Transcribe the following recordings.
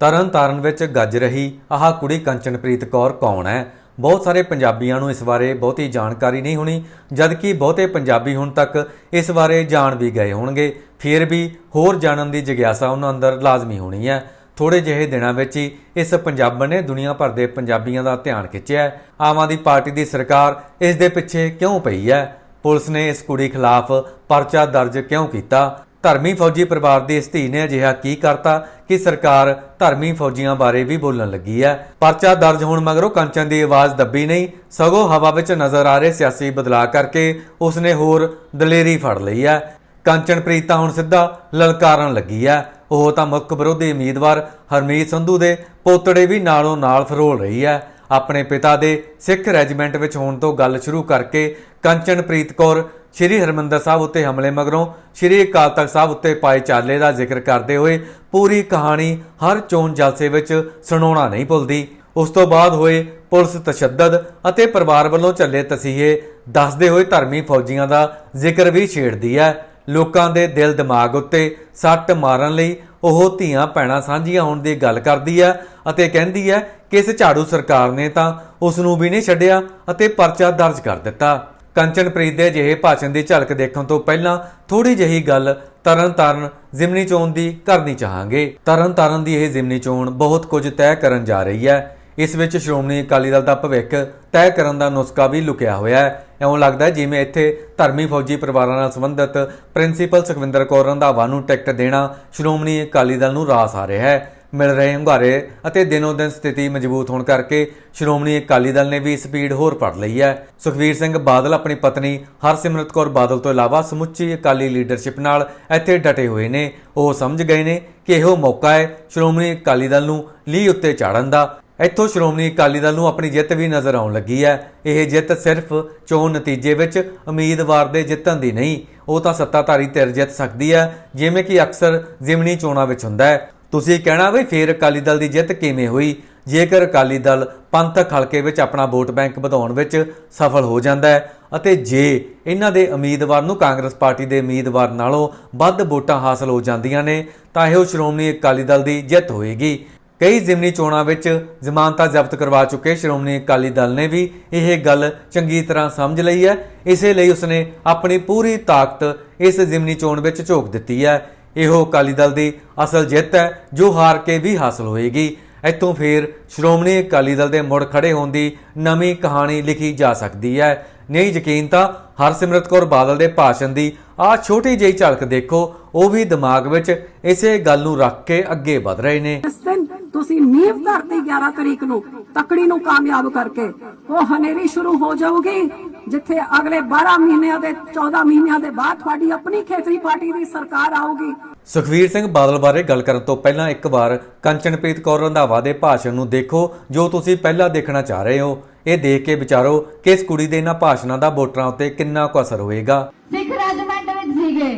ਤਰਨ ਤਾਰਨ ਵਿੱਚ ਗੱਜ ਰਹੀ ਆਹ ਕੁੜੀ ਕੰਚਨਪ੍ਰੀਤ ਕੌਰ ਕੌਣ ਹੈ? ਬਹੁਤ ਸਾਰੇ ਪੰਜਾਬੀਆਂ ਨੂੰ ਇਸ ਬਾਰੇ ਬਹੁਤੀ ਜਾਣਕਾਰੀ ਨਹੀਂ ਹੋਣੀ, ਜਦਕਿ ਬਹੁਤੇ ਪੰਜਾਬੀ ਹੁਣ ਤੱਕ ਇਸ ਬਾਰੇ ਜਾਣ ਵੀ ਗਏ ਹੋਣਗੇ। ਫਿਰ ਵੀ ਹੋਰ ਜਾਣਨ ਦੀ ਜਿਗਿਆਸਾ ਉਹਨਾਂ ਅੰਦਰ ਲਾਜ਼ਮੀ ਹੋਣੀ ਹੈ। ਥੋੜੇ ਜਿਹੇ ਦਿਨਾਂ ਵਿੱਚ ਹੀ ਇਸ ਪੰਜਾਬਣ ਨੇ ਦੁਨੀਆ ਭਰ ਦੇ ਪੰਜਾਬੀਆਂ ਦਾ ਧਿਆਨ ਖਿੱਚਿਆ ਆਮ ਆਦਮੀ ਪਾਰਟੀ ਦੀ ਸਰਕਾਰ ਇਸ ਦੇ ਪਿੱਛੇ ਕਿਉਂ ਪਈ ਹੈ? ਪੁਲਿਸ ਨੇ ਇਸ ਕੁੜੀ ਖਿਲਾਫ ਪਰਚਾ ਦਰਜ ਕਿਉਂ ਕੀਤਾ? ਧਰਮੀ ਫੌਜੀ ਪਰਿਵਾਰ ਦੀ ਇਸ ਧੀ ਨੇ ਅਜਿਹਾ ਕੀ ਕਰਤਾ ਕਿ ਸਰਕਾਰ ਧਰਮੀ ਫੌਜੀਆਂ ਬਾਰੇ ਵੀ ਬੋਲਣ ਲੱਗੀ ਹੈ। ਪਰਚਾ ਦਰਜ ਹੋਣ ਮਗਰੋਂ ਕੰਚਨ ਦੀ ਆਵਾਜ਼ ਦੱਬੀ ਨਹੀਂ, ਸਗੋਂ ਹਵਾ ਵਿੱਚ ਨਜ਼ਰ ਆ ਰਹੇ ਸਿਆਸੀ ਬਦਲਾਅ ਕਰਕੇ ਉਸਨੇ ਹੋਰ ਦਲੇਰੀ ਫੜ ਲਈ ਹੈ। ਕੰਚਨਪ੍ਰੀਤ ਤਾਂ ਹੁਣ ਸਿੱਧਾ ਲਲਕਾਰਨ ਲੱਗੀ ਹੈ। ਉਹ ਤਾਂ ਮੁੱਖ ਵਿਰੋਧੀ ਉਮੀਦਵਾਰ ਹਰਮੀਤ ਸੰਧੂ ਦੇ ਪੋਤੜੇ ਵੀ ਨਾਲੋਂ ਨਾਲ ਫਰੋਲ ਰਹੀ ਹੈ। ਆਪਣੇ ਪਿਤਾ ਦੇ ਸਿੱਖ ਰੈਜੀਮੈਂਟ ਵਿੱਚ ਹੋਣ ਤੋਂ ਗੱਲ ਸ਼ੁਰੂ ਕਰਕੇ ਕੰਚਨਪ੍ਰੀਤ ਕੌਰ ਸ਼੍ਰੀ ਹਰਮੰਦਰ ਸਾਹਿਬ ਉੱਤੇ ਹਮਲੇ ਮਗਰੋਂ ਸ਼੍ਰੀ ਅਕਾਲ ਤਖਤ ਸਾਹਿਬ ਉੱਤੇ ਪਾਏ ਚਾਲੇ ਦਾ ਜ਼ਿਕਰ ਕਰਦੇ ਹੋਏ ਪੂਰੀ ਕਹਾਣੀ ਹਰ ਚੋਣ ਜਲਸੇ ਵਿੱਚ ਸੁਣਾਉਣਾ ਨਹੀਂ ਭੁੱਲਦੀ। ਉਸ ਤੋਂ ਬਾਅਦ ਹੋਏ ਪੁਲਿਸ ਤਸ਼ੱਦਦ ਅਤੇ ਪਰਿਵਾਰ ਵੱਲੋਂ ਚੱਲੇ ਤਸੀਹੇ ਦੱਸਦੇ ਹੋਏ ਧਰਮੀ ਫੌਜੀਆਂ ਦਾ ਜ਼ਿਕਰ ਵੀ ਛੇੜਦੀ ਹੈ। ਲੋਕਾਂ ਦੇ ਦਿਲ ਦਿਮਾਗ ਉੱਤੇ ਸੱਟ ਮਾਰਨ ਲਈ ਉਹ ਧੀਆਂ ਭੈਣਾਂ ਸਾਂਝੀਆਂ ਹੋਣ ਦੀ ਗੱਲ ਕਰਦੀ ਹੈ ਅਤੇ ਕਹਿੰਦੀ ਹੈ ਕਿ ਇਸ ਝਾੜੂ ਸਰਕਾਰ ਨੇ ਤਾਂ ਉਸ ਨੂੰ ਵੀ ਨਹੀਂ ਛੱਡਿਆ ਅਤੇ ਪਰਚਾ ਦਰਜ ਕਰ ਦਿੱਤਾ। ਕੰਚਨਪ੍ਰੀਤ ਦੇ ਅਜਿਹੇ ਭਾਸ਼ਣ ਦੀ ਝਲਕ ਦੇਖਣ ਤੋਂ ਪਹਿਲਾਂ ਥੋੜੀ ਜਿਹੀ ਗੱਲ ਤਰਨ ਤਾਰਨ ਜ਼ਿਮਨੀ ਚੋਣ ਦੀ ਕਰਨੀ ਚਾਹਾਂਗੇ। ਤਰਨ ਤਾਰਨ ਦੀ ਇਹ ਜ਼ਿਮਨੀ ਚੋਣ ਬਹੁਤ ਕੁਝ ਤੈਅ ਕਰਨ ਜਾ ਰਹੀ ਹੈ। ਇਸ ਵਿੱਚ ਸ਼੍ਰੋਮਣੀ ਅਕਾਲੀ ਦਲ ਦਾ ਭਵਿੱਖ ਤੈਅ ਕਰਨ ਦਾ ਨੁਸਖਾ ਵੀ ਲੁਕਿਆ ਹੋਇਆ ਹੈ। ਇਉਂ ਲੱਗਦਾ ਜਿਵੇਂ ਇੱਥੇ ਧਰਮੀ ਫੌਜੀ ਪਰਿਵਾਰਾਂ ਨਾਲ ਸੰਬੰਧਿਤ ਪ੍ਰਿੰਸੀਪਲ ਸੁਖਵਿੰਦਰ ਕੌਰ ਰੰਧਾਵਾ ਨੂੰ ਟਿਕਟ ਦੇਣਾ ਸ਼੍ਰੋਮਣੀ ਅਕਾਲੀ ਦਲ ਨੂੰ ਰਾਸ ਆ ਰਿਹਾ ਹੈ। ਮਿਲ ਰਹੇ ਹੁੰਗਾਰੇ ਅਤੇ ਦਿਨੋ ਦਿਨ ਸਥਿਤੀ ਮਜ਼ਬੂਤ ਹੋਣ ਕਰਕੇ ਸ਼੍ਰੋਮਣੀ ਅਕਾਲੀ ਦਲ ਨੇ ਵੀ ਸਪੀਡ ਹੋਰ ਫੜ ਲਈ ਹੈ। ਸੁਖਵੀਰ ਸਿੰਘ ਬਾਦਲ ਆਪਣੀ ਪਤਨੀ ਹਰਸਿਮਰਤ ਕੌਰ ਬਾਦਲ ਤੋਂ ਇਲਾਵਾ ਸਮੁੱਚੀ ਅਕਾਲੀ ਲੀਡਰਸ਼ਿਪ ਨਾਲ ਇੱਥੇ ਡਟੇ ਹੋਏ ਨੇ। ਉਹ ਸਮਝ ਗਏ ਨੇ ਕਿ ਇਹੋ ਮੌਕਾ ਹੈ ਸ਼੍ਰੋਮਣੀ ਅਕਾਲੀ ਦਲ ਨੂੰ ਲੀਹ ਉੱਤੇ ਚਾੜਨ ਦਾ। ਇੱਥੋਂ ਸ਼੍ਰੋਮਣੀ ਅਕਾਲੀ ਦਲ ਨੂੰ ਆਪਣੀ ਜਿੱਤ ਵੀ ਨਜ਼ਰ ਆਉਣ ਲੱਗੀ ਹੈ। ਇਹ ਜਿੱਤ ਸਿਰਫ ਚੋਣ ਨਤੀਜੇ ਵਿੱਚ ਉਮੀਦਵਾਰ ਦੇ ਜਿੱਤਣ ਦੀ ਨਹੀਂ, ਉਹ ਤਾਂ ਸੱਤਾਧਾਰੀ ਧਿਰ ਜਿੱਤ ਸਕਦੀ ਹੈ, ਜਿਵੇਂ ਕਿ ਅਕਸਰ ਜ਼ਿਮਨੀ ਚੋਣਾਂ ਵਿੱਚ ਹੁੰਦਾ ਹੈ। ਤੁਸੀਂ ਕਹਿਣਾ ਵੀ ਫੇਰ ਅਕਾਲੀ ਦਲ ਦੀ ਜਿੱਤ ਕਿਵੇਂ ਹੋਈ? ਜੇਕਰ ਅਕਾਲੀ ਦਲ ਪੰਥਕ ਹਲਕੇ ਵਿੱਚ ਆਪਣਾ ਵੋਟ ਬੈਂਕ ਵਧਾਉਣ ਵਿੱਚ ਸਫਲ ਹੋ ਜਾਂਦਾ ਹੈ ਅਤੇ ਜੇ ਇਹਨਾਂ ਦੇ ਉਮੀਦਵਾਰ ਨੂੰ ਕਾਂਗਰਸ ਪਾਰਟੀ ਦੇ ਉਮੀਦਵਾਰ ਨਾਲੋਂ ਵੱਧ ਵੋਟਾਂ ਹਾਸਲ ਹੋ ਜਾਂਦੀਆਂ ਨੇ, ਤਾਂ ਇਹ ਸ਼੍ਰੋਮਣੀ ਅਕਾਲੀ ਦਲ ਦੀ ਜਿੱਤ ਹੋਏਗੀ। ਕਈ ਜ਼ਿਮਨੀ ਚੋਣਾਂ ਵਿੱਚ ਜ਼ਮਾਨਤਾਂ ਜ਼ਬਤ ਕਰਵਾ ਚੁੱਕੇ ਸ਼੍ਰੋਮਣੀ ਅਕਾਲੀ ਦਲ ਨੇ ਵੀ ਇਹ ਗੱਲ ਚੰਗੀ ਤਰ੍ਹਾਂ ਸਮਝ ਲਈ ਹੈ। ਇਸੇ ਲਈ ਉਸਨੇ ਆਪਣੀ ਪੂਰੀ ਤਾਕਤ ਇਸ ਜ਼ਿਮਨੀ ਚੋਣ ਵਿੱਚ ਝੋਕ ਦਿੱਤੀ ਹੈ। ਇਹੋ ਅਕਾਲੀ ਦਲ ਦੀ ਅਸਲ ਜਿੱਤ ਹੈ, ਜੋ ਹਾਰ ਕੇ ਵੀ ਹਾਸਲ ਹੋਏਗੀ। ਇੱਥੋਂ ਫੇਰ ਸ਼੍ਰੋਮਣੀ ਅਕਾਲੀ ਦਲ ਦੇ ਮੁੜ ਖੜੇ ਹੋਣ ਦੀ ਨਵੀਂ ਕਹਾਣੀ ਲਿਖੀ ਜਾ ਸਕਦੀ ਹੈ। ਨਹੀਂ ਯਕੀਨ ਤਾਂ ਹਰਸਿਮਰਤ ਕੌਰ ਬਾਦਲ ਦੇ ਭਾਸ਼ਣ ਦੀ ਆਹ ਛੋਟੀ ਜਿਹੀ ਝਲਕ ਦੇਖੋ, ਉਹ ਵੀ ਦਿਮਾਗ ਵਿੱਚ ਇਸੇ ਗੱਲ ਨੂੰ ਰੱਖ ਕੇ ਅੱਗੇ ਵਧ ਰਹੇ ਨੇ। ਇਸ ਦਿਨ ਤੁਸੀਂ ਨੀਂਵ ਧਰਤੀ 11 ਤਰੀਕ ਨੂੰ ਤਕੜੀ ਨੂੰ ਕਾਮਯਾਬ ਕਰਕੇ ਉਹ ਹਨੇਰੀ ਸ਼ੁਰੂ ਹੋ ਜਾਊਗੀ, ਜਿੱਥੇ ਅਗਲੇ 12 ਮਹੀਨਿਆਂ ਦੇ 14 ਮਹੀਨਿਆਂ ਦੇ ਬਾਅਦ ਤੁਹਾਡੀ ਆਪਣੀ ਖੇਤਰੀ ਪਾਰਟੀ ਦੀ ਸਰਕਾਰ ਆਊਗੀ। ਸੁਖਵੀਰ ਸਿੰਘ ਬਾਦਲ ਬਾਰੇ ਗੱਲ ਕਰਨ ਤੋਂ ਪਹਿਲਾਂ ਇੱਕ ਵਾਰ ਕੰਚਨਪ੍ਰੀਤ ਕੌਰ ਰੰਧਾਵਾ ਦੇ ਭਾਸ਼ਣ ਨੂੰ ਦੇਖੋ, ਜੋ ਤੁਸੀਂ ਪਹਿਲਾਂ ਦੇਖਣਾ ਚਾਹ ਰਹੇ ਹੋ। ਇਹ ਦੇਖ ਕੇ ਵਿਚਾਰੋ ਕਿ ਇਸ ਕੁੜੀ ਦੇ ਇਹਨਾਂ ਭਾਸ਼ਣਾਂ ਦਾ ਵੋਟਰਾਂ ਉੱਤੇ ਕਿੰਨਾ ਕੁ ਅਸਰ ਹੋਏਗਾ। ਸਿੱਖ ਰੈਜੀਮੈਂਟ ਵਿੱਚ ਸੀਗੇ।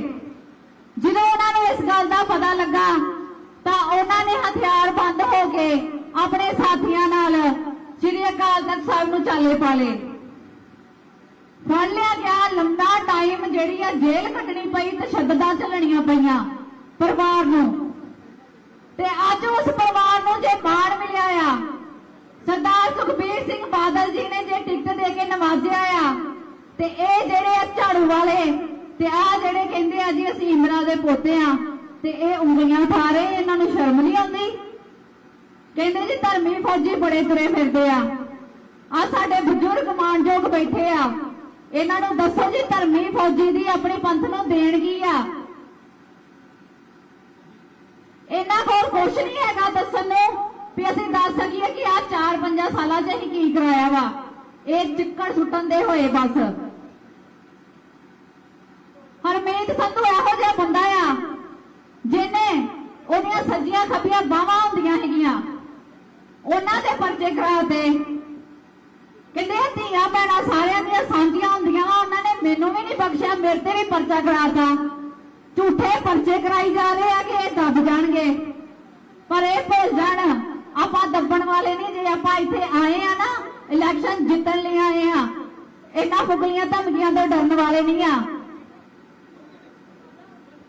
ਜਦੋਂ ਉਹਨਾਂ ਨੂੰ ਇਸ ਗੱਲ ਦਾ ਪਤਾ ਲੱਗਾ, ਤਾਂ ਉਹਨਾਂ ਨੇ ਹਥਿਆਰ ਬੰਦ ਹੋ ਕੇ ਆਪਣੇ ਸਾਥੀਆਂ ਨਾਲ ਸ੍ਰੀ ਅਕਾਲ ਤਖਤ ਸਾਹਿਬ ਨੂੰ ਚਾਲੇ ਪਾ ਲਏ ਫੜ ਲਿਆ ਗਿਆ ਲੰਮਾ ਟਾਈਮ ਜਿਹੜੀ ਆ ਜੇਲ੍ਹ ਕੱਟਣੀ ਪਈ ਤਸ਼ੱਦਦਾਂ ਝੱਲਣੀਆਂ ਪਈਆਂ। ਪਰਿਵਾਰ ਨੂੰ। ਤੇ ਅੱਜ ਉਸ ਪਰਿਵਾਰ ਨੂੰ ਜੇ ਮਾਣ ਮਿਲਿਆ ਆ, ਸਰਦਾਰ ਸੁਖਬੀਰ ਸਿੰਘ ਬਾਦਲ ਜੀ ਨੇ ਜੇ ਟਿਕਟ ਦੇ ਕੇ ਨਵਾਜ਼ਿਆ ਆ, ਤੇ ਇਹ ਜਿਹੜੇ ਆ ਝਾੜੂ ਵਾਲੇ, ਤੇ ਆ ਜਿਹੜੇ ਕਹਿੰਦੇ ਆ ਜੀ ਅਸੀਂ ਇਮਰਾ ਦੇ ਪੋਤੇ ਆ, ਤੇ ਇਹ ਉਂਗਲੀਆਂ ਉਠਾ ਰਹੇ ਇਹਨਾਂ ਨੂੰ ਸ਼ਰਮ ਨਹੀਂ ਆਉਂਦੀ? ਕਹਿੰਦੇ ਜੀ ਧਰਮੀ ਫੌਜੀ ਬੜੇ ਤੁਰੇ ਫਿਰਦੇ ਆ। ਆ ਸਾਡੇ ਬਜ਼ੁਰਗ ਮਾਨਯੋਗ ਬੈਠੇ ਆ। ਇਹਨਾਂ ਨੂੰ ਦੱਸੋ ਜੀ ਧਰਮੀ ਫੌਜੀ ਦੀ ਆਪਣੇ ਪੰਥ ਨੂੰ ਦੇਣ ਕੀ ਆ? ਇਹਨਾਂ ਕੋਲ ਕੁਛ ਨਹੀਂ ਹੈਗਾ ਦੱਸਣ ਨੂੰ ਵੀ ਅਸੀਂ ਦੱਸ ਸਕੀਏ ਕਿ ਆ 4-5 ਸਾਲਾਂ 'ਚ ਅਸੀਂ ਕੀ ਕਰਾਇਆ ਵਾ? ਇਹ ਚਿੱਕੜ ਸੁੱਟਣ ਦੇ ਹੋਏ ਬਸ। ਹਰਮੀਤ ਸੰਧੂ ਇਹੋ ਜਿਹਾ ਬੰਦਾ ਆ, ਜਿਹਨੇ ਉਹਦੀਆਂ ਸੱਜੀਆਂ ਖੱਬੀਆਂ ਬਾਹਾਂ ਹੁੰਦੀਆਂ ਹੈਗੀਆਂ ਉਹਨਾਂ ਦੇ ਪਰਚੇ ਕਰਾਤੇ ਕਹਿੰਦੇ ਧੀਆਂ ਭੈਣਾਂ ਸਾਰਿਆਂ ਦੀਆਂ ਸਾਂਝੀਆਂ ਹੁੰਦੀਆਂ ਵਾ, ਉਹਨਾਂ ਨੇ ਮੈਨੂੰ ਵੀ ਨਹੀਂ ਬਖਸ਼ਿਆ, ਮੇਰੇ ਤੇ ਵੀ ਪਰਚਾ ਕਰਾਤਾ। ਝੂਠੇ ਪਰਚੇ ਕਰਾਈ ਜਾ ਰਹੇ ਆ ਕਿ ਇਹ ਦੱਬ ਜਾਣਗੇ? ਪਰ ਇਹ ਭੁੱਲ ਜਾਣ, ਆਪਾਂ ਦੱਬਣ ਵਾਲੇ ਨਹੀਂ, ਜੇ ਆਪਾਂ ਇੱਥੇ ਆਏ ਆ ਨਾ ਇਲੈਕਸ਼ਨ ਜਿੱਤਣ ਲਈ ਆਏ ਆ ਇਹਨਾਂ ਫੁਗਲੀਆਂ ਧਮਕੀਆਂ ਤੋਂ ਡਰਨ ਵਾਲੇ ਨਹੀਂ ਆ।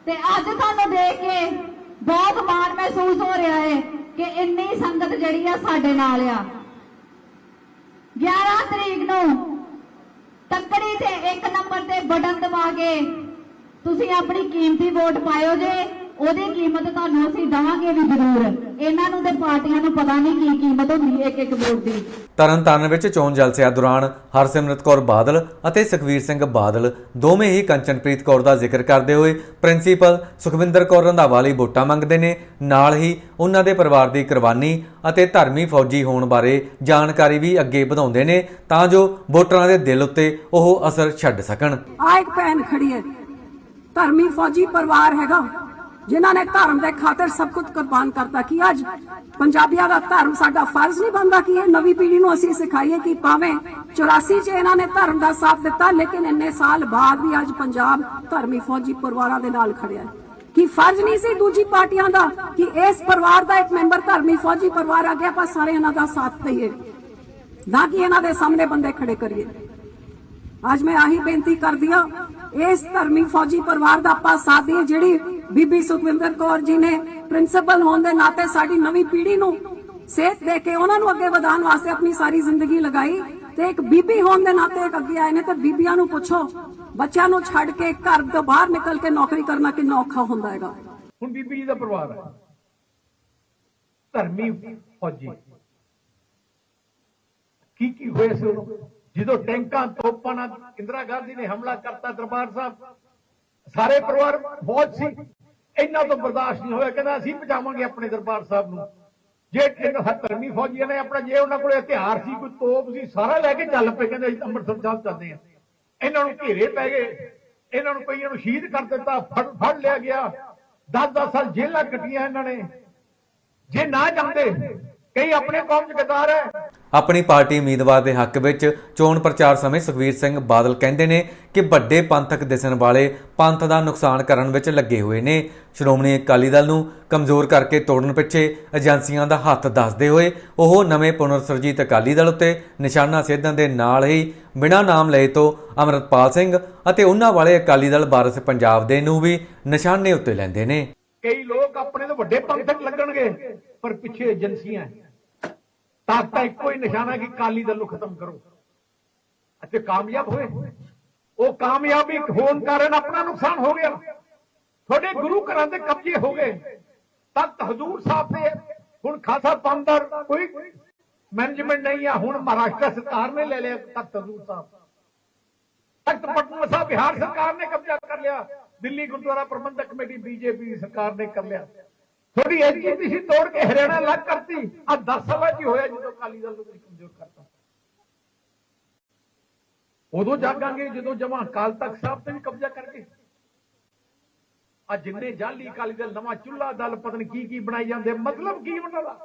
ਤੇ ਅੱਜ ਤੁਹਾਨੂੰ ਦੇਖ ਕੇ ਬਹੁਤ ਮਾਣ ਮਹਿਸੂਸ ਹੋ ਰਿਹਾ ਹੈ ਕਿ ਇੰਨੀ ਸੰਗਤ ਜਿਹੜੀ ਆ ਸਾਡੇ ਨਾਲ ਆ। 11 ਤਰੀਕ ਨੂੰ ਤੱਕੜੀ ਤੇ ਇੱਕ ਨੰਬਰ ਤੇ ਬਟਨ ਦਬਾ ਕੇ ਤੁਸੀਂ ਆਪਣੀ ਕੀਮਤੀ ਵੋਟ ਪਾਇਓ ਜੇ ਉਹਦੀ ਕੀਮਤ ਤੁਹਾਨੂੰ ਅਸੀਂ ਦਵਾਂਗੇ ਵੀ ਜ਼ਰੂਰ। ਇਹਨਾਂ ਨੂੰ ਤੇ ਪਾਰਟੀਆਂ ਨੂੰ ਪਤਾ ਨਹੀਂ ਕੀ ਕੀਮਤ ਹੁੰਦੀ ਇੱਕ ਇੱਕ ਵੋਟ ਦੀ। ਤਰਨਤਾਰਨ ਵਿੱਚ ਚੋਣ ਜਲਸਿਆਂ ਦੌਰਾਨ ਹਰਸਿਮਰਤ ਕੌਰ ਬਾਦਲ ਅਤੇ ਸੁਖਵੀਰ ਸਿੰਘ ਬਾਦਲ ਦੋਵੇਂ ਹੀ ਕੰਚਨਪ੍ਰੀਤ ਕੌਰ ਦਾ ਜ਼ਿਕਰ ਕਰਦੇ ਹੋਏ ਪ੍ਰਿੰਸੀਪਲ ਸੁਖਵਿੰਦਰ ਕੌਰ ਰੰਧਾਵਾ ਲਈ ਵੋਟਾਂ ਮੰਗਦੇ ਨੇ। ਨਾਲ ਹੀ ਉਹਨਾਂ ਦੇ ਪਰਿਵਾਰ ਦੀ ਕੁਰਬਾਨੀ ਅਤੇ ਧਰਮੀ ਫੌਜੀ ਹੋਣ ਬਾਰੇ ਜਾਣਕਾਰੀ ਵੀ ਅੱਗੇ ਵਧਾਉਂਦੇ ਨੇ ਤਾਂ ਜੋ ਵੋਟਰਾਂ ਦੇ ਦਿਲ ਉੱਤੇ ਉਹ ਅਸਰ ਛੱਡ ਸਕਣ। ਆ ਇੱਕ ਭੈਣ ਖੜੀ ਹੈ। ਧਰਮੀ ਫੌਜੀ ਪਰਿਵਾਰ ਹੈਗਾ। ਜਿਨ੍ਹਾਂ ਨੇ ਧਰਮ ਦੇ ਖਾਤਰ ਸਭ ਕੁਝ ਕੁਰਬਾਨ ਕਰਤਾ ਕਿ ਅੱਜ ਪੰਜਾਬੀਆਂ ਦਾ ਧਰਮ ਸਾਡਾ ਫਰਜ਼ ਨਹੀਂ ਬਣਦਾ ਕਿ ਇਹ ਨਵੀਂ ਪੀੜ੍ਹੀ ਨੂੰ ਅਸੀਂ ਸਿਖਾਈਏ ਕਿ ਭਾਵੇਂ 84 ਚ ਇਹਨਾਂ ਨੇ ਧਰਮ ਦਾ ਸਾਥ ਦਿੱਤਾ, ਲੇਕਿਨ ਇੰਨੇ ਸਾਲ ਬਾਅਦ ਵੀ ਅੱਜ ਪੰਜਾਬ ਧਰਮੀ ਫੌਜੀ ਪਰਿਵਾਰਾਂ ਦੇ ਨਾਲ ਖੜਿਆ ਹੈ। ਕਿ ਫਰਜ਼ ਨਹੀਂ ਸੀ ਦੂਜੀ ਪਾਰਟੀਆਂ ਦਾ ਕਿ ਇਸ ਪਰਿਵਾਰ ਦਾ ਇੱਕ ਮੈਂਬਰ ਧਰਮੀ ਫੌਜੀ ਪਰਿਵਾਰ ਆ ਗਿਆ ਆਪਾਂ ਸਾਰੇ ਇਹਨਾਂ ਦਾ ਸਾਥ ਦਈਏ, ਨਾ ਕਿ ਇਹਨਾਂ ਦੇ ਸਾਹਮਣੇ ਬੰਦੇ ਖੜੇ ਕਰੀਏ। ਅੱਜ ਮੈਂ ਆਹੀ ਬੇਨਤੀ ਕਰਦੀ ਹਾਂ, ਇਸ ਧਰਮੀ ਫੌਜੀ ਪਰਿਵਾਰ ਦਾ ਆਪਾਂ ਸਾਥ ਦਈਏ, ਜਿਹੜੀ ਬੀਬੀ ਸੁਖਵਿੰਦਰ ਕੌਰ ਜੀ ਨੇ ਪ੍ਰਿੰਸੀਪਲ ਹੋਣ ਦੇ ਨਾਤੇ ਸਾਡੀ ਨਵੀਂ ਪੀੜ੍ਹੀ ਨੂੰ ਸੇਧ ਦੇ ਕੇ ਉਹਨਾਂ ਨੂੰ ਅੱਗੇ ਵਧਾਉਣ ਵਾਸਤੇ ਆਪਣੀ ਸਾਰੀ ਜ਼ਿੰਦਗੀ ਲਗਾਈ ਤੇ ਇੱਕ ਬੀਬੀ ਹੋਣ ਦੇ ਨਾਤੇ ਇੱਕ ਅੱਗੇ ਆਏ ਨੇ ਤੇ ਬੀਬੀਆਂ ਨੂੰ ਪੁੱਛੋ, ਬੱਚਿਆਂ ਨੂੰ ਛੱਡ ਕੇ ਘਰ ਤੋਂ ਬਾਹਰ ਨਿਕਲ ਕੇ ਨੌਕਰੀ ਕਰਨਾ ਕਿੰਨਾ ਔਖਾ ਹੁੰਦਾ ਹੈਗਾ। ਹੁਣ ਬੀਬੀ ਜੀ ਦਾ ਪਰਿਵਾਰ ਹੈ। ਧਰਮੀ ਫੌਜੀ। ਕੀ ਕੀ ਹੋਇਆ ਸੀ ਉਦੋਂ? ਜਦੋਂ ਟੈਂਕਾਂ ਤੋਪਾਂ ਨਾਲ ਇੰਦਰਾ ਗਾਂਧੀ ਨੇ ਹਮਲਾ ਕਰਤਾ ਦਰਬਾਰ ਸਾਹਿਬ। ਸਾਰੇ ਪਰਿਵਾਰ ਬਹੁਤ ਸੀ। ਇਹਨਾਂ ਤੋਂ ਬਰਦਾਸ਼ਤ ਨਹੀਂ ਹੋਇਆ। ਕਹਿੰਦਾ, ਅਸੀਂ ਬਚਾਵਾਂਗੇ ਆਪਣੇ ਦਰਬਾਰ ਸਾਹਿਬ ਨੂੰ। ਜੇ ਇਹਨਾਂ ਧਰਮੀ ਫੌਜੀਆਂ ਨੇ ਆਪਣਾ ਜੇ ਉਹਨਾਂ ਕੋਲ ਹਥਿਆਰ ਸੀ, ਕੋਈ ਤੋਪ ਸੀ, ਸਾਰਾ ਲੈ ਕੇ ਚੱਲ ਪਏ। ਕਹਿੰਦੇ, ਅਸੀਂ ਅੰਮ੍ਰਿਤਸਰ ਸਾਹਿਬ ਚੱਲਦੇ ਆ ਇਹਨਾਂ ਨੂੰ ਘੇਰੇ ਪੈ ਗਏ। ਇਹਨਾਂ ਨੂੰ ਕਈਆਂ ਨੂੰ ਸ਼ਹੀਦ ਕਰ ਦਿੱਤਾ। ਫੜ ਫੜ ਲਿਆ ਗਿਆ। 10-10 ਸਾਲ ਜੇਲ੍ਹਾਂ ਕੱਟੀਆਂ ਇਹਨਾਂ ਨੇ। ਜੇ ਨਾ ਜਾਂਦੇ ਕਈ ਆਪਣੇ ਕੌਮ ਚ ਗਦਾਰ ਹੈ। ਆਪਣੀ ਪਾਰਟੀ ਉਮੀਦਵਾਰ ਦੇ ਹੱਕ ਵਿੱਚ ਚੋਣ ਪ੍ਰਚਾਰ ਸਮੇਂ ਸੁਖਵੀਰ ਸਿੰਘ ਬਾਦਲ ਕਹਿੰਦੇ ਨੇ ਕਿ ਵੱਡੇ ਪੰਥਕ ਦਿਸਣ ਵਾਲੇ ਪੰਥ ਦਾ ਨੁਕਸਾਨ ਕਰਨ ਵਿੱਚ ਲੱਗੇ ਹੋਏ ਨੇ। ਸ਼੍ਰੋਮਣੀ ਅਕਾਲੀ ਦਲ ਨੂੰ ਕਮਜ਼ੋਰ ਕਰਕੇ ਤੋੜਨ ਪਿੱਛੇ ਏਜੰਸੀਆਂ ਦਾ ਹੱਥ ਦੱਸਦੇ ਹੋਏ ਉਹ ਨਵੇਂ ਪੁਨਰ ਸੁਰਜੀਤ ਅਕਾਲੀ ਦਲ ਉੱਤੇ ਨਿਸ਼ਾਨਾ ਸੇਧਣ ਦੇ ਨਾਲ ਹੀ ਬਿਨਾਂ ਨਾਮ ਲਏ ਤੋਂ ਅਮਰਤਪਾਲ ਸਿੰਘ ਅਤੇ ਉਹਨਾਂ ਵਾਲੇ ਅਕਾਲੀ ਦਲ ਵਾਰਸ ਪੰਜਾਬ ਦੇ ਨੂੰ ਵੀ ਨਿਸ਼ਾਨੇ ਉੱਤੇ ਲੈਂਦੇ ਨੇ। ਕਈ ਲੋਕ ਆਪਣੇ ਤੋਂ ਵੱਡੇ ਪੰਥਕ ਲੱਗਣਗੇ। ਪਰ ਪਿੱਛੇ ਏਜੰਸੀਆਂ ਹੈ। ਤਾਕਤਾਂ ਇੱਕੋ ਹੀ ਨਿਸ਼ਾਨਾ ਕਿ ਕਾਲੀ ਦਲ ਨੂੰ ਖਤਮ ਕਰੋ। ਅਤੇ ਕਾਮਯਾਬ ਹੋਏ। ਉਹ ਕਾਮਯਾਬੀ ਹੋਣ ਕਾਰਨ ਆਪਣਾ ਨੁਕਸਾਨ ਹੋ ਗਿਆ। ਤੁਹਾਡੇ ਗੁਰੂ ਘਰਾਂ ਦੇ ਕਬਜ਼ੇ ਹੋ ਗਏ। ਤਖਤ ਹਜ਼ੂਰ ਸਾਹਿਬ ਦੇ ਹੁਣ ਖਾਸਾ ਪੰਦਰ ਕੋਈ ਮੈਨੇਜਮੈਂਟ ਨਹੀਂ ਆ। ਹੁਣ ਮਹਾਰਾਸ਼ਟਰ ਸਰਕਾਰ ਨੇ ਲੈ ਲਿਆ ਤਖਤ ਹਜ਼ੂਰ ਸਾਹਿਬ। ਤਖਤ ਪਟਨਾ ਸਾਹਿਬ, ਬਿਹਾਰ ਸਰਕਾਰ ਨੇ ਕਬਜ਼ਾ ਕਰ ਲਿਆ। ਦਿੱਲੀ ਗੁਰਦੁਆਰਾ ਪ੍ਰਬੰਧਕ ਕਮੇਟੀ, ਬੀਜੇਪੀ ਦੀ ਸਰਕਾਰ ਨੇ ਕਰ ਲਿਆ। ਥੋੜੀ ਐਜੀਪੀਸੀ ਤੋੜ ਕੇ ਹਰਿਆਣਾ ਅਲੱਗ ਕਰਤੀ। ਆ 10 ਸਾਲਾਂ 'ਚ ਹੋਇਆ ਜਦੋਂ ਅਕਾਲੀ ਦਲ ਨੂੰ ਕਮਜ਼ੋਰ ਕਰਤਾ। ਉਦੋਂ ਜਾਗਾਂਗੇ, ਜਦੋਂ ਜਮਾ ਕਾਲ ਤੱਕ ਸਾਹਿਬ ਤੇ ਵੀ ਕਬਜ਼ਾ ਕਰਕੇ। ਆ ਜਿੰਨੇ ਜਾਲੀ ਅਕਾਲੀ ਦਲ, ਨਵਾਂ ਚੁੱਲਾ ਦਲ, ਪਤਾ ਕੀ ਕੀ ਬਣਾਈ ਜਾਂਦੇ ਮਤਲਬ ਕੀ ਉਹਨਾਂ ਦਾ?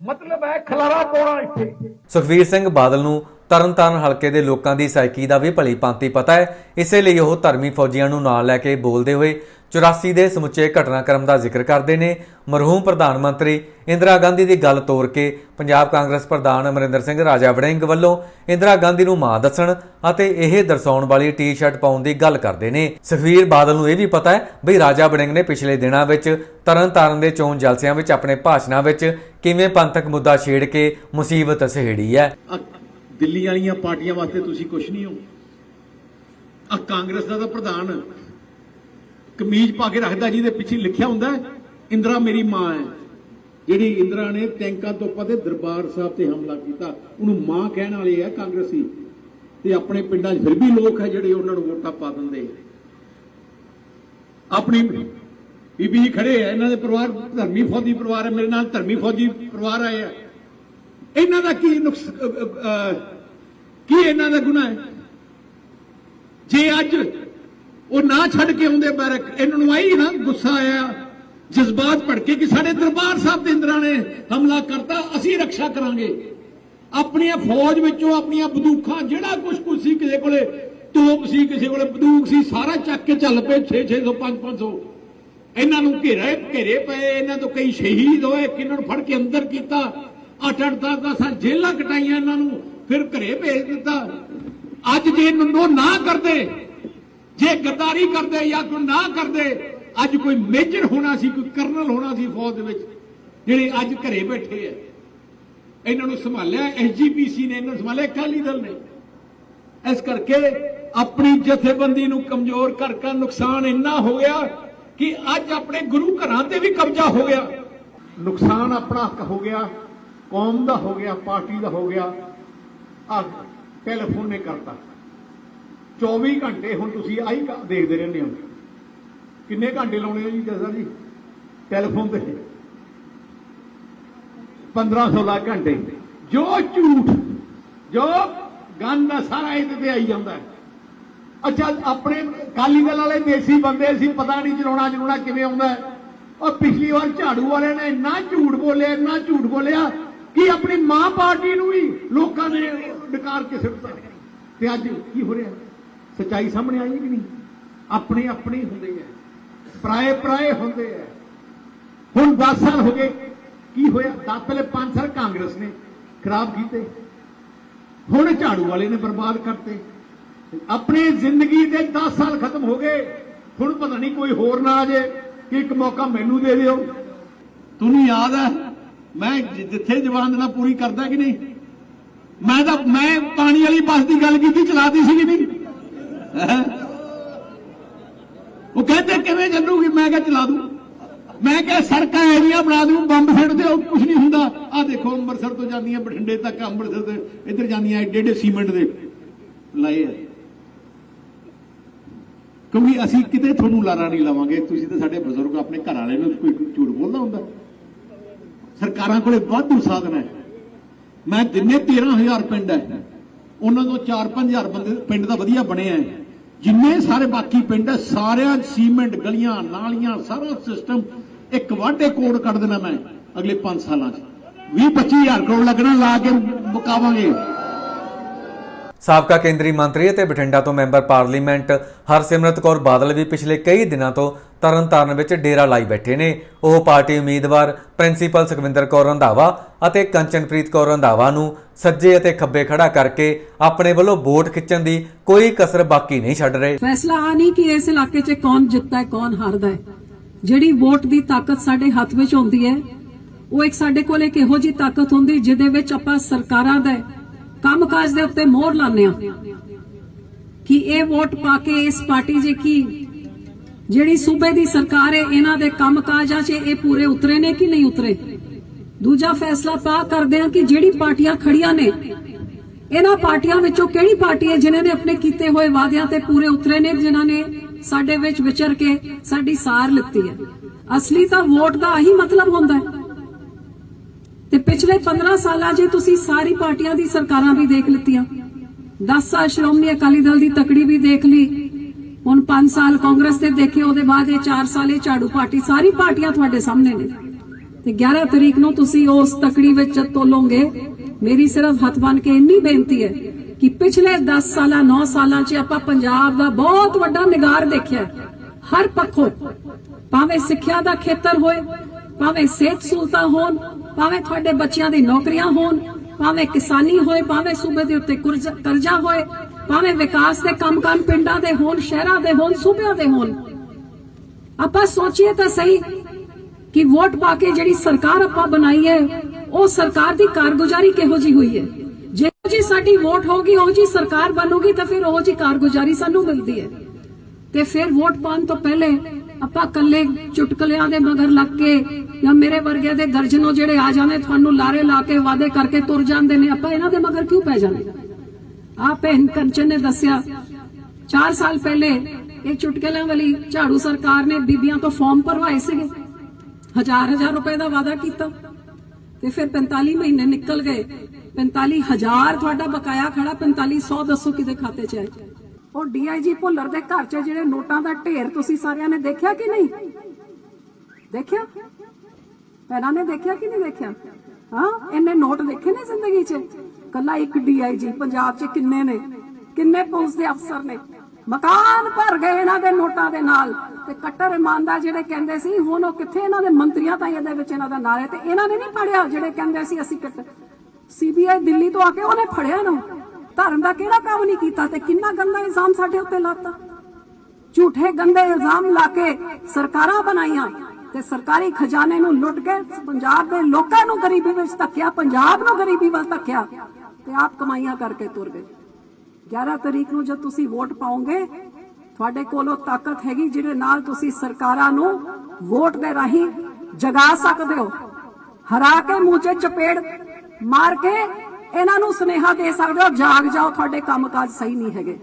ਮਤਲਬ ਹੈ ਖਲਾਰਾ ਪਾਉਣਾ ਇੱਥੇ। ਸੁਖਵੀਰ ਸਿੰਘ ਬਾਦਲ ਨੂੰ ਤਰਨਤਾਰਨ ਹਲਕੇ ਦੇ ਲੋਕਾਂ ਦੀ ਸਾਇਕੀ ਦਾ ਵੀ ਭਲੀ ਭਾਂਤੀ ਪਤਾ ਹੈ। ਇਸੇ ਲਈ ਉਹ ਧਰਮੀ ਫੌਜੀਆਂ ਨੂੰ ਨਾਲ ਲੈ ਕੇ ਬੋਲਦੇ ਹੋਏ 84 ਦੇ ਸਮੁੱਚੇ ਘਟਨਾਕ੍ਰਮ ਦਾ ਜ਼ਿਕਰ ਕਰਦੇ ਨੇ ਮਰਹੂਮ ਪ੍ਰਧਾਨ ਮੰਤਰੀ ਇੰਦਰਾ ਗਾਂਧੀ ਦੀ ਗੱਲ ਤੋਰ ਕੇ ਪੰਜਾਬ ਕਾਂਗਰਸ ਪ੍ਰਧਾਨ ਅਮਰਿੰਦਰ ਸਿੰਘ ਰਾਜਾ ਵੜਿੰਗ ਵੱਲੋਂ ਇੰਦਰਾ ਗਾਂਧੀ ਨੂੰ ਮਾਂ ਦੱਸਣ ਅਤੇ ਇਹ ਦਰਸਾਉਣ ਵਾਲੀ ਟੀ-ਸ਼ਰਟ ਪਾਉਣ ਦੀ ਗੱਲ ਕਰਦੇ ਨੇ। ਸੁਖਵੀਰ ਬਾਦਲ ਨੂੰ ਇਹ ਵੀ ਪਤਾ ਹੈ ਵੀ ਰਾਜਾ ਵੜਿੰਗ ਨੇ ਪਿਛਲੇ ਦਿਨਾਂ ਵਿੱਚ ਤਰਨਤਾਰਨ ਦੇ ਚੋਣ ਜਲਸਿਆਂ ਵਿੱਚ ਆਪਣੇ ਭਾਸ਼ਣਾਂ ਵਿੱਚ ਕਿਵੇਂ ਪੰਥਕ ਮੁੱਦਾ ਛੇੜ ਕੇ ਮੁਸੀਬਤ ਸਹੇੜੀ ਹੈ। ਦਿੱਲੀ ਵਾਲੀਆਂ ਪਾਰਟੀਆਂ ਵਾਸਤੇ ਤੁਸੀਂ ਕੁਝ ਨਹੀਂ ਹੋ। ਆ ਕਾਂਗਰਸ ਦਾ ਤਾਂ ਪ੍ਰਧਾਨ ਕਮੀਜ਼ ਪਾ ਕੇ ਰੱਖਦਾ ਜਿਹਦੇ ਪਿੱਛੇ ਲਿਖਿਆ ਹੁੰਦਾ ਇੰਦਰਾ ਮੇਰੀ ਮਾਂ ਹੈ। ਜਿਹੜੀ ਇੰਦਰਾ ਨੇ ਟੈਂਕਾਂ ਤੋਂ ਪਤੇ ਦਰਬਾਰ ਸਾਹਿਬ ਤੇ ਹਮਲਾ ਕੀਤਾ, ਉਹਨੂੰ ਮਾਂ ਕਹਿਣ ਵਾਲੇ ਆ ਕਾਂਗਰਸੀ। ਤੇ ਆਪਣੇ ਪਿੰਡਾਂ 'ਚ ਫਿਰ ਵੀ ਲੋਕ ਹੈ ਜਿਹੜੇ ਉਹਨਾਂ ਨੂੰ ਵੋਟਾਂ ਪਾ ਦਿੰਦੇ। ਆਪਣੀ ਬੀਬੀ ਖੜੇ ਆ, ਇਹਨਾਂ ਦੇ ਪਰਿਵਾਰ, ਧਰਮੀ ਫੌਜੀ ਪਰਿਵਾਰ ਹੈ ਮੇਰੇ ਨਾਲ ਧਰਮੀ ਫੌਜੀ ਪਰਿਵਾਰ ਆਏ ਆ। ਇਹਨਾਂ ਦਾ ਕੀ ਨੁਕਸ ਕੀ ਇਹਨਾਂ ਦਾ ਗੁਨਾਹ ਹੈ? ਜੇ ਅੱਜ ਉਹ ਨਾ ਛੱਡ ਕੇ ਆਉਂਦੇ ਬੈਰਕ। ਇਹਨਾਂ ਨੂੰ ਆਈ ਨਾ ਗੁੱਸਾ ਆਇਆ। ਜਜ਼ਬਾਤ ਭੜਕੇ ਕਿ ਸਾਡੇ ਦਰਬਾਰ ਸਾਹਿਬ ਦੇ ਇੰਦਰਾ ਨੇ ਹਮਲਾ ਕਰਤਾ, ਅਸੀਂ ਰੱਖਿਆ ਕਰਾਂਗੇ। ਆਪਣੀਆਂ ਫੌਜ ਵਿੱਚੋਂ ਆਪਣੀਆਂ ਬੰਦੂਕਾਂ, ਜਿਹੜਾ ਕੁਝ ਕੁਝ ਸੀ ਕਿਸੇ ਕੋਲੇ, ਤੋਪ ਸੀ ਕਿਸੇ ਕੋਲੇ, ਬੰਦੂਕ ਸੀ, ਸਾਰਾ ਚੱਕ ਕੇ ਚੱਲ ਪਏ 6 600 5 500 ਇਹਨਾਂ ਨੂੰ ਘੇਰੇ ਘੇਰੇ ਪਏ, ਇਹਨਾਂ ਤੋਂ ਕਈ ਸ਼ਹੀਦ ਹੋਏ ਕਿਹਨਾਂ ਨੂੰ ਫੜ ਕੇ ਅੰਦਰ ਕੀਤਾ। ਅੱਠ ਅੱਠ, ਦਸ ਦਸ ਜੇਲਾਂ ਕਟਾਈਆਂ ਇਹਨਾਂ ਨੂੰ, ਫਿਰ ਘਰੇ ਭੇਜ ਦਿੱਤਾ। ਅੱਜ ਜੇ ਨੰਦੋ ਨਾ ਕਰਦੇ ਜੇ ਗੱਦਾਰੀ ਕਰਦੇ ਜਾਂ ਕੋਈ ਨਾ ਕਰਦੇ, ਅੱਜ ਕੋਈ ਮੇਜਰ ਹੋਣਾ ਸੀ, ਕੋਈ ਕਰਨਲ ਹੋਣਾ ਸੀ ਫੌਜ ਦੇ ਵਿੱਚ, ਜਿਹੜੇ ਅੱਜ ਘਰੇ ਬੈਠੇ ਆ। ਇਹਨਾਂ ਨੂੰ ਸੰਭਾਲਿਆ ਐਸਜੀਪੀਸੀ ਨੇ ਇਹਨਾਂ ਨੂੰ ਸੰਭਾਲਿਆ, ਅਕਾਲੀ ਦਲ ਨੇ। ਇਸ ਕਰਕੇ ਆਪਣੀ ਜਥੇਬੰਦੀ ਨੂੰ ਕਮਜ਼ੋਰ ਕਰ ਕਰ ਨੁਕਸਾਨ ਇੰਨਾ ਹੋ ਗਿਆ ਕਿ ਅੱਜ ਆਪਣੇ ਗੁਰੂ ਘਰਾਂ ਤੇ ਵੀ ਕਬਜ਼ਾ ਹੋ ਗਿਆ। ਨੁਕਸਾਨ ਆਪਣਾ ਹੋ ਗਿਆ, ਕੌਮ ਦਾ ਹੋ ਗਿਆ, ਪਾਰਟੀ ਦਾ ਹੋ ਗਿਆ। ਆ ਟੈਲੀਫੋਨ ਨੇ ਕਰਤਾ। 24 ਘੰਟੇ ਹੁਣ ਤੁਸੀਂ ਆਹੀ ਦੇਖਦੇ ਰਹਿੰਦੇ ਹੋ। ਕਿੰਨੇ ਘੰਟੇ ਲਾਉਣੇ ਹੋ ਜੀ ਜਸਾ ਜੀ? ਟੈਲੀਫੋਨ ਤੇ। 1500 ਲੱਖ ਘੰਟੇ। ਜੋ ਝੂਠ, ਜੋ ਗੰਦ ਸਾਰਾ ਇਹਦੇ ਤੇ ਆਈ ਜਾਂਦਾ। ਹੈ ਅੱਛਾ, ਆਪਣੇ ਕਾਲੀ ਦਲ ਵਾਲੇ ਦੇਸੀ ਬੰਦੇ ਸੀ ਪਤਾ ਨਹੀਂ ਚਲਾਉਣਾ ਚਲਾਉਣਾ ਕਿਵੇਂ ਆਉਂਦਾ। ਔਰ ਪਿਛਲੀ ਵਾਰ ਝਾੜੂ ਵਾਲਿਆਂ ਨੇ ਇੰਨਾ ਝੂਠ ਬੋਲਿਆ ਇੰਨਾ ਝੂਠ ਬੋਲਿਆ। ਕਿ ਆਪਣੀ ਮਾਂ ਪਾਰਟੀ ਨੂੰ ਵੀ ਲੋਕਾਂ ਨੇ ਡਕਾਰ ਕੇ ਸਿੱਟਦਾ ਤੇ ਅੱਜ ਕੀ ਹੋ ਰਿਹਾ? ਸਚਾਈ ਸਾਹਮਣੇ ਆਈ ਕਿ ਨਹੀਂ। ਆਪਣੇ ਆਪਣੇ ਹੁੰਦੇ ਆ ਪਰਾਏ ਪਰਾਏ ਹੁੰਦੇ ਆ ਹੁਣ 10 ਸਾਲ ਹੋ ਗਏ। ਕੀ ਹੋਇਆ? 10 ਪਹਿਲੇ 5 ਸਾਲ ਕਾਂਗਰਸ ਨੇ ਖਰਾਬ ਕੀਤੇ। ਹੁਣ ਝਾੜੂ ਵਾਲੇ ਨੇ ਬਰਬਾਦ ਕਰਤੇ। ਆਪਣੀ ਜ਼ਿੰਦਗੀ ਦੇ 10 ਸਾਲ ਖਤਮ ਹੋ ਗਏ। ਹੁਣ ਪਤਾ ਨਹੀਂ ਕੋਈ ਹੋਰ ਨਾ ਆ ਜੇ ਕਿ ਇੱਕ ਮੌਕਾ ਮੈਨੂੰ ਦੇ ਦਿਓ। ਤੁਹਾਨੂੰ ਯਾਦ ਹੈ ਮੈਂ ਜਿੱਥੇ ਜਵਾਨ ਦੇਣਾ ਪੂਰੀ ਕਰਦਾ ਕਿ ਨਹੀਂ? ਮੈਂ ਤਾਂ, ਮੈਂ ਪਾਣੀ ਵਾਲੀ ਬੱਸ ਦੀ ਗੱਲ ਕੀਤੀ, ਚਲਾਤੀ ਸੀ ਕਿ ਨਹੀਂ ਉਹ ਕਹਿੰਦੇ ਕਿਵੇਂ ਚੱਲੂਗੀ? ਮੈਂ ਕਿਹਾ ਚਲਾ ਦੂੰ। ਮੈਂ ਕਿਹਾ ਸੜਕਾਂ ਐਰੀਆਂ ਬਣਾ ਦੂੰ, ਬੰਬ ਸਿੱਟ ਉਹ ਕੁਝ ਨਹੀਂ ਹੁੰਦਾ। ਆ ਦੇਖੋ, ਅੰਮ੍ਰਿਤਸਰ ਤੋਂ ਜਾਂਦੀਆਂ ਬਠਿੰਡੇ ਤੱਕ, ਅੰਮ੍ਰਿਤਸਰ ਤੇ ਇੱਧਰ ਜਾਂਦੀਆਂ ਏਡੇ ਏਡੇ ਸੀਮੈਂਟ ਦੇ ਲਾਏ ਆ। ਕਿਉਂਕਿ ਅਸੀਂ ਕਿਤੇ ਤੁਹਾਨੂੰ ਲਾਰਾ ਨਹੀਂ ਲਾਵਾਂਗੇ। ਤੁਸੀਂ ਤਾਂ ਸਾਡੇ ਬਜ਼ੁਰਗ, ਆਪਣੇ ਘਰ ਵਾਲੇ ਨੂੰ ਕੋਈ ਝੂਠ ਬੋਲਦਾ ਹੁੰਦਾ। ਸਰਕਾਰਾਂ ਕੋਲੇ ਵਾਧੂ ਸਾਧਨ ਹੈ। ਮੈਂ ਜਿੰਨੇ 13000 ਪਿੰਡ ਹੈ। ਉਹਨਾਂ ਤੋਂ 4-5000 ਬੰਦੇ ਪਿੰਡ ਦਾ ਵਧੀਆ ਬਣਿਆ ਹੈ। ਜਿੰਨੇ ਸਾਰੇ ਬਾਕੀ ਪਿੰਡ ਹੈ ਸਾਰਿਆਂ ਸੀਮੈਂਟ, ਗਲੀਆਂ, ਨਾਲੀਆਂ, ਸਾਰਾ ਸਿਸਟਮ ਇੱਕ ਵਾਢੇ ਕੋਡ ਕੱਢ ਦੇਣਾ ਮੈਂ ਅਗਲੇ 5 ਸਾਲਾਂ 'ਚ। 20-25000 ਕਰੋੜ ਲੱਗਣਾ, ਲਾ ਕੇ ਮੁਕਾਵਾਂਗੇ। ਸਾਬਕਾ ਕੇਂਦਰੀ ਮੰਤਰੀ ਅਤੇ ਬਠਿੰਡਾ ਤੋਂ ਮੈਂਬਰ ਪਾਰਲੀਮੈਂਟ ਹਰਸਿਮਰਤ ਕੌਰ ਬਾਦਲ ਵੀ ਪਿਛਲੇ ਕਈ ਦਿਨਾਂ ਤੋਂ ਤਰਨਤਾਰਨ ਵਿੱਚ ਡੇਰਾ ਲਾਈ ਬੈਠੇ ਨੇ। ਉਹ ਪਾਰਟੀ ਉਮੀਦਵਾਰ ਪ੍ਰਿੰਸੀਪਲ ਸੁਖਵਿੰਦਰ ਕੌਰ ਰੰਧਾਵਾ ਅਤੇ ਕੰਚਨਪ੍ਰੀਤ ਕੌਰ ਰੰਧਾਵਾ ਨੂੰ ਸੱਜੇ ਅਤੇ ਖੱਬੇ ਖੜਾ ਕਰਕੇ ਆਪਣੇ ਵੱਲੋਂ ਵੋਟ ਖਿੱਚਣ ਦੀ ਕੋਈ ਕਸਰ ਬਾਕੀ ਨਹੀਂ ਛੱਡ ਰਹੇ। ਫੈਸਲਾ ਆ ਨਹੀਂ ਕਿ ਇਸ ਇਲਾਕੇ 'ਚ ਕੌਣ ਜਿੱਤਦਾ ਹੈ, ਕੌਣ ਹਾਰਦਾ ਹੈ। ਜਿਹੜੀ ਵੋਟ ਦੀ ਤਾਕਤ ਸਾਡੇ ਹੱਥ ਵਿੱਚ ਹੁੰਦੀ ਹੈ, ਉਹ ਇੱਕ ਸਾਡੇ ਕੋਲ ਇੱਕ ਇਹੋ ਜਿਹੀ ਤਾਕਤ ਹੁੰਦੀ ਜਿਹਦੇ ਵਿੱਚ ਆਪਾਂ ਸਰਕਾਰਾਂ ਦਾ ਕੰਮਕਾਜ ਦੇ ਉੱਤੇ ਮੋਹਰ ਲਾਉਂਦੇ ਆ ਕਿ ਇਹ ਵੋਟ ਪਾ ਕੇ ਇਸ ਪਾਰਟੀ ਜੇ ਕੀ ਜਿਹੜੀ ਸੂਬੇ ਦੀ ਸਰਕਾਰ ਹੈ, ਇਹਨਾਂ ਦੇ ਕੰਮਕਾਜਾਂ 'ਚ ਇਹ ਪੂਰੇ ਉਤਰੇ ਨੇ ਕਿ ਨਹੀਂ ਉਤਰੇ? ਦੂਜਾ ਫੈਸਲਾ ਪਾ ਕਰਦੇ ਆ ਕਿ ਜਿਹੜੀ ਪਾਰਟੀਆਂ ਖੜੀਆਂ ਨੇ, ਇਹਨਾਂ ਪਾਰਟੀਆਂ ਵਿੱਚੋਂ ਕਿਹੜੀ ਪਾਰਟੀ ਹੈ ਜਿਨ੍ਹਾਂ ਨੇ ਆਪਣੇ ਕੀਤੇ ਹੋਏ ਵਾਅਦਿਆਂ ਤੇ ਪੂਰੇ ਉਤਰੇ ਨੇ, ਜਿਨ੍ਹਾਂ ਨੇ ਸਾਡੇ ਵਿੱਚ ਵਿਚਰ ਕੇ ਸਾਡੀ ਸਾਰ ਲਿੱਤੀ ਹੈ? ਅਸਲੀ ਤਾਂ ਵੋਟ ਦਾ ਆਹੀ ਮਤਲਬ ਹੁੰਦਾ ਹੈ। ਤੇ ਪਿਛਲੇ 15 ਸਾਲਾਂ 'ਚ ਤੁਸੀਂ ਸਾਰੀ ਪਾਰਟੀਆਂ ਦੀ ਸਰਕਾਰਾਂ ਵੀ ਦੇਖ ਲਿੱਤੀਆਂ। 10 ਸਾਲ ਸ਼੍ਰੋਮਣੀ ਅਕਾਲੀ ਦਲ ਦੀ ਤਕੜੀ ਵੀ ਦੇਖ ਲਈ। ਹੁਣ 5 ਸਾਲ ਕਾਂਗਰਸ ਦੇ ਦੇਖੇ, ਉਹਦੇ ਬਾਅਦ ਇਹ 4 ਸਾਲ ਇਹ ਝਾੜੂ ਪਾਰਟੀ ਸਾਰੀ ਪਾਰਟੀਆਂ ਤੁਹਾਡੇ ਸਾਹਮਣੇ ਨੇ। ਤੇ 11 ਤਰੀਕ ਨੂੰ ਤੁਸੀਂ ਉਸ ਤਕੜੀ ਵਿੱਚ ਤੋਲੋਗੇ। ਮੇਰੀ ਸਿਰਫ ਹੱਥ ਬਨ ਕੇ ਇੰਨੀ ਬੇਨਤੀ ਹੈ ਕਿ ਪਿਛਲੇ 10 ਸਾਲਾਂ 9 ਸਾਲਾਂ 'ਚ ਆਪਾਂ ਪੰਜਾਬ ਦਾ ਬਹੁਤ ਵੱਡਾ ਨਿਗਾਰ ਦੇਖਿਆ। ਹਰ ਪੱਖੋਂ, ਭਾਵੇਂ ਸਿੱਖਿਆ ਦਾ ਖੇਤਰ ਹੋਏ, ਭਾਵੇਂ ਸਿਹਤ ਸਹੂਲਤਾਂ ਹੋਣ ਭਾਵੇਂ ਤੁਹਾਡੇ ਬੱਚਿਆਂ ਦੀ ਨੌਕਰੀਆਂ ਹੋਣ, ਭਾਵੇਂ ਕਿਸਾਨੀ ਹੋਏ, ਭਾਵੇਂ ਸੂਬੇ ਦੇ ਉੱਤੇ ਕਰਜ਼ਾ ਹੋਏ, ਭਾਵੇਂ ਵਿਕਾਸ ਦੇ ਕੰਮ-ਕੰਮ ਪਿੰਡਾਂ ਦੇ ਹੋਣ, ਸ਼ਹਿਰਾਂ ਦੇ ਹੋਣ, ਸੂਬਿਆਂ ਦੇ ਹੋਣ। ਆਪਾਂ ਸੋਚੀਏ ਤਾਂ ਸਹੀ ਕਿ ਵੋਟ ਪਾ ਕੇ ਜਿਹੜੀ ਸਰਕਾਰ ਆਪਾਂ ਬਣਾਈ ਹੈ, ਉਹ ਸਰਕਾਰ ਦੀ ਕਾਰਗੁਜ਼ਾਰੀ ਕਿਹੋ ਜੀ ਹੋਈ ਹੈ? ਜੇ ਜੀ ਸਾਡੀ ਵੋਟ ਹੋਗੀ ਉਹ ਜੀ ਸਰਕਾਰ ਬਣੂਗੀ, ਤਾਂ ਫਿਰ ਉਹ ਜੀ ਕਾਰਗੁਜ਼ਾਰੀ ਸਾਨੂੰ ਮਿਲਦੀ ਹੈ। ਤੇ ਫਿਰ ਵੋਟ ਪਾਉਣ ਤੋਂ ਪਹਿਲੇ ਆਪਾਂ ਕੱਲੇ ਚੁਟਕਲਿਆਂ ਦੇ ਮਗਰ ਲੱਗ ਕੇ ਜਾਂ ਮੇਰੇ ਵਰਗੇ ਦੇ ਦਰਜਨੋਂ ਜਿਹੜੇ ਆ ਜਾਂਦੇ ਤੁਹਾਨੂੰ ਲਾਰੇ ਲਾ ਕੇ ਵਾਅਦੇ ਕਰਕੇ ਤੁਰ ਜਾਂਦੇ ਨੇ, ਆਪਾਂ ਇਹਨਾਂ ਦੇ ਮਗਰ ਕਿਉਂ ਪੈ ਜਾਂਦੇ? ਆ ਭੈਣ ਕੰਚਨ ਨੇ ਦੱਸਿਆ 4 ਸਾਲ ਪਹਿਲੇ ਇਹ ਚੁਟਕਲਿਆਂ ਵਾਲੀ ਝਾੜੂ ਸਰਕਾਰ ਨੇ ਬੀਬੀਆਂ ਤੋਂ ਫਾਰਮ ਭਰਵਾਏ ਸੀਗੇ। ਹਜ਼ਾਰ ਹਜ਼ਾਰ ਰੁਪਏ ਦਾ ਵਾਅਦਾ ਕੀਤਾ ਤੇ ਫਿਰ 45 ਮਹੀਨੇ ਨਿਕਲ ਗਏ। 45000 ਤੁਹਾਡਾ ਬਕਾਇਆ ਖੜਾ 4500 ਦੱਸੋ ਕਿਹਦੇ ਖਾਤੇ 'ਚ ਆਏ ਉਹ ਡੀਆਈਜੀ ਭੁੱਲਰ ਦੇ ਘਰ 'ਚ ਜਿਹੜੇ ਨੋਟਾਂ ਦਾ ਢੇਰ ਤੁਸੀਂ ਸਾਰਿਆਂ ਨੇ ਦੇਖਿਆ ਕਿ ਨਹੀਂ? ਦੇਖਿਆ? ਭੈਣਾਂ ਨੇ ਦੇਖਿਆ ਕਿ ਨਹੀਂ ਦੇਖਿਆ? ਹਾਂ ਇਹਨੇ ਨੋਟ ਦੇਖੇ ਨੇ ਜ਼ਿੰਦਗੀ 'ਚ? ਕੱਲਾ ਇੱਕ ਡੀਆਈਜੀ ਪੰਜਾਬ 'ਚ ਕਿੰਨੇ ਨੇ? ਕਿੰਨੇ ਪੁਲਿਸ ਦੇ ਅਫਸਰ ਨੇ? ਮਕਾਨ ਭਰ ਗਏ ਇਹਨਾਂ ਦੇ ਨੋਟਾਂ ਦੇ ਨਾਲ। ਤੇ ਕੱਟਰ ਇਮਾਨਦਾਰ ਜਿਹੜੇ ਕਹਿੰਦੇ ਸੀ, ਹੁਣ ਉਹ ਕਿੱਥੇ ਇਹਨਾਂ ਦੇ ਮੰਤਰੀਆਂ ਤਾਂ ਇਹਦੇ ਵਿੱਚ ਇਹਨਾਂ ਦਾ ਨਾਂ ਹੈ ਤੇ ਇਹਨਾਂ ਨੇ ਨਹੀਂ ਪੜਿਆ ਜਿਹੜੇ ਕਹਿੰਦੇ ਸੀ ਅਸੀਂ ਕੱਟ ਸੀਬੀਆਈ ਦਿੱਲੀ ਤੋਂ ਆ ਕੇ ਉਹਨੇ ਫੜਿਆ ਨਾ। ਧਰਮ ਦਾ ਕਿਹੜਾ ਕੰਮ ਨਹੀਂ ਕੀਤਾ ਤੇ ਕਿੰਨਾ ਗੰਦਾ ਇਲਜ਼ਾਮ ਸਾਡੇ ਉੱਤੇ ਲਾਤਾ? ਝੂਠੇ ਗੰਦੇ ਇਲਜ਼ਾਮ ਲਾ ਕੇ ਸਰਕਾਰਾਂ ਬਣਾਈਆਂ ਤੇ ਸਰਕਾਰੀ ਖਜ਼ਾਨੇ ਨੂੰ ਲੁੱਟ ਕੇ ਪੰਜਾਬ ਦੇ ਲੋਕਾਂ ਨੂੰ ਗਰੀਬੀ ਵਿੱਚ ਧੱਕਿਆ, ਪੰਜਾਬ ਨੂੰ ਗਰੀਬੀ ਵੱਲ ਧੱਕਿਆ ਤੇ ਆਪ ਕਮਾਈਆਂ ਕਰਕੇ ਤੁਰ ਗਏ। 11 ਤਰੀਕ ਨੂੰ ਜਦ ਤੁਸੀਂ ਵੋਟ ਪਾਓਗੇ, ਤੁਹਾਡੇ ਕੋਲੋਂ ਤਾਕਤ ਹੈਗੀ ਜਿਹਦੇ ਨਾਲ ਤੁਸੀਂ ਸਰਕਾਰਾਂ ਨੂੰ ਵੋਟ ਦੇ ਰਾਹੀਂ ਜਗਾ ਸਕਦੇ ਹੋ। ਹਰਾ ਕੇ ਮੂੰਹ 'ਚ ਚਪੇੜ ਮਾਰ ਕੇ ਇਹਨਾਂ ਨੂੰ ਸੁਨੇਹਾ ਦੇ ਸਕਦੇ ਹੋ ਜਾਗ ਜਾਓ ਤੁਹਾਡੇ ਕੰਮਕਾਜ ਸਹੀ ਨਹੀਂ ਹੈਗੇ।